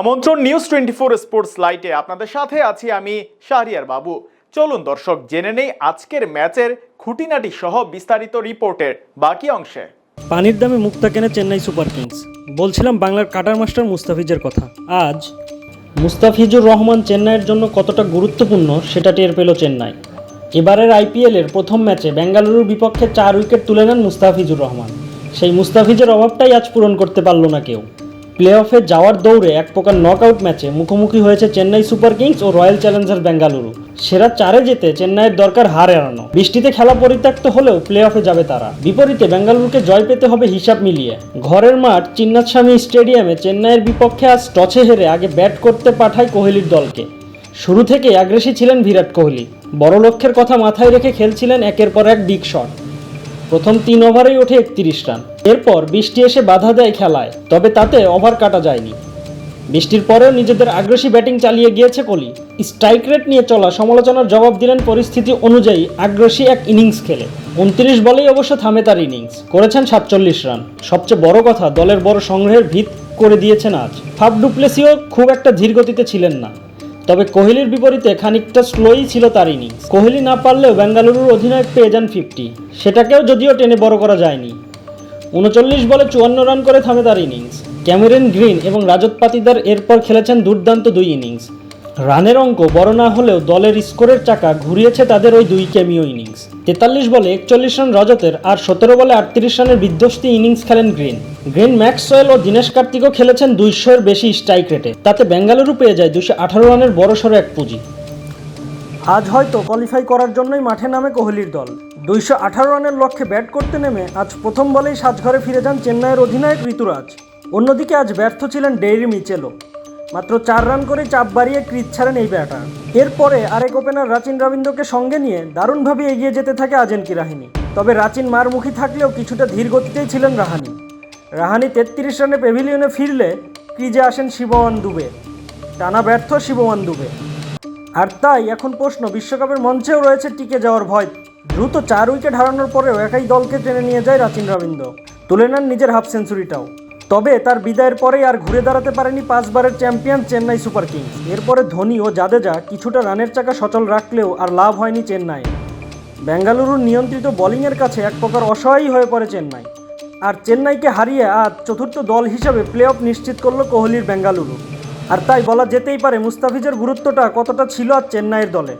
আমন্ত্রণ news twenty four sports লাইটে আপনাদের সাথে আছি আমি শাহরিয়ার বাবু। চলুন দর্শক, জেনে নেই আজকের ম্যাচের খুঁটিনাটি সহ বিস্তারিত রিপোর্টের বাকি অংশে। পানির দামে মুক্তা কেনে চেন্নাই সুপার কিংস। বলছিলাম বাংলার কাটার মাস্টার মুস্তাফিজের কথা। আজ মুস্তাফিজুর রহমান চেন্নাইয়ের জন্য কতটা গুরুত্বপূর্ণ সেটা টের পেল চেন্নাই। এবারের আইপিএলের প্রথম ম্যাচে বেঙ্গালুরুর বিপক্ষে চার উইকেট তুলে নেন মুস্তাফিজুর রহমান। সেই মুস্তাফিজের অভাবটাই আজ পূরণ করতে পারল না কেউ। প্লে অফে যাওয়ার দৌড়ে এক প্রকার নকআউট ম্যাচে মুখোমুখি হয়েছে চেন্নাই সুপার কিংস ও রয়্যাল চ্যালেঞ্জার বেঙ্গালুরু সেরা চারে যেতে চেন্নাইয়ের দরকার হার এড়ানো। বৃষ্টিতে খেলা পরিত্যক্ত হলেও প্লে অফে যাবে তারা। বিপরীতে বেঙ্গালুরুকে জয় পেতে হবে হিসাব মিলিয়ে। ঘরের মাঠ চিন্নাস্বামী স্টেডিয়ামে চেন্নাইয়ের বিপক্ষে আজ টচে হেরে আগে ব্যাট করতে পাঠায় কোহলির দলকে। শুরু থেকে অ্যাগ্রেসি ছিলেন বিরাট কোহলি। বড় লক্ষ্যের কথা মাথায় রেখে খেলছিলেন একের পর এক বিগ শট। প্রথম তিন ওভারেই ওঠে একত্রিশ রান। এরপর বৃষ্টি এসে বাধা দেয় খেলায়, তবে তাতে ওভার কাটা যায়নি। বৃষ্টির পরেও নিজেদের আগ্রাসী ব্যাটিং চালিয়ে গিয়েছে কোহলি। স্ট্রাইক রেট নিয়ে চলা সমালোচনার জবাব দিলেন পরিস্থিতি অনুযায়ী আগ্রাসী এক ইনিংস খেলে। উনত্রিশ বলেই অবশ্য থামে তার ইনিংস, করেছেন সাতচল্লিশ রান। সবচেয়ে বড় কথা, দলের বড় সংগ্রহের ভিত করে দিয়েছেন আজ। ফাফ ডুপ্লেসিও খুব একটা ধীর গতিতে ছিলেন না। তবে কোহলির বিপরীতে খানিকটা স্লোই ছিল তার ইনিংস। কোহলি না পারলেও বেঙ্গালুরুর অধিনায়ক পেয়ে যান ফিফটি। সেটাকেও যদিও টেনে বড় করা যায়নি। উনচল্লিশ বলে চুয়ান্ন রান করে থামে তার ইনিংস। ক্যামেরন গ্রিন এবং রাজত পাতিদার এরপর খেলেছেন দুর্দান্ত দুই ইনিংস। রানের অঙ্ক বড় না হলেও দলের স্কোরের চাকা ঘুরিয়েছে তাদের ওই দুই ক্যামিও ইনিংস। তেতাল্লিশ বলে একচল্লিশ রান রজতের আর সতেরো বলে আটত্রিশ রানের বিধ্বস্তি ইনিংস খেলেন গ্রিন। গ্রিন ম্যাক্স ম্যাক্সওয়েল ও দীনেশ কার্তিকও খেলেছেন দুইশোর বেশি স্ট্রাইক রেটে। তাতে বেঙ্গালুরু পেয়ে যায় দুশো আঠারো রানের বড়সড় এক পুঁজি। আজ হয়তো কোয়ালিফাই করার জন্যই মাঠে নামে কোহলির দল। দুইশো আঠারো রানের লক্ষ্যে ব্যাট করতে নেমে আজ প্রথম বলেই সাজঘরে ফিরে যান চেন্নাইয়ের অধিনায়ক ঋতুরাজ। অন্যদিকে আজ ব্যর্থ ছিলেন ডেইরি মিচেলও। মাত্র চার রান করে চাপ বাড়িয়ে ক্রিজ ছাড়েন এই ব্যাটার। এরপরে আরেক ওপেনার রাচিন রবীন্দ্রকে সঙ্গে নিয়ে দারুণভাবে এগিয়ে যেতে থাকে আজেনকি রাহিনী। তবে রাচিন মারমুখী থাকলেও কিছুটা ধীর গতিতেই ছিলেন রাহানি। রাহানি তেত্রিশ রানে প্যাভিলিয়নে ফিরলে ক্রিজে আসেন শিবমান দুবে। টানা ব্যর্থ শিবমান দুবে। আর তাই এখন প্রশ্ন, বিশ্বকাপের মঞ্চেও রয়েছে টিকে যাওয়ার ভয় দ্রুত চার উইকেট হারানোর পরেও একাই দলকে টেনে নিয়ে যায় রাচিন রবীন্দ্র তুলে নেন নিজের হাফ সেঞ্চুরিটাও। তবে তার বিদায়ের পরেই আর ঘুরে দাঁড়াতে পারেনি পাঁচবারের চ্যাম্পিয়ন চেন্নাই সুপার কিংস। এরপরে ধোনি ও জাদেজা কিছুটা রানের চাকা সচল রাখলেও আর লাভ হয়নি চেন্নাই বেঙ্গালুরুর নিয়ন্ত্রিত বোলিংয়ের কাছে এক প্রকার অসহায়ই হয়ে পড়ে চেন্নাই। আর চেন্নাইকে হারিয়ে আজ চতুর্থ দল হিসাবে প্লে অফ নিশ্চিত করল কোহলির বেঙ্গালুরু। আর তাই বলা যেতেই পারে মুস্তাফিজের গুরুত্বটা কতটা ছিল আর চেন্নাইয়ের দলে।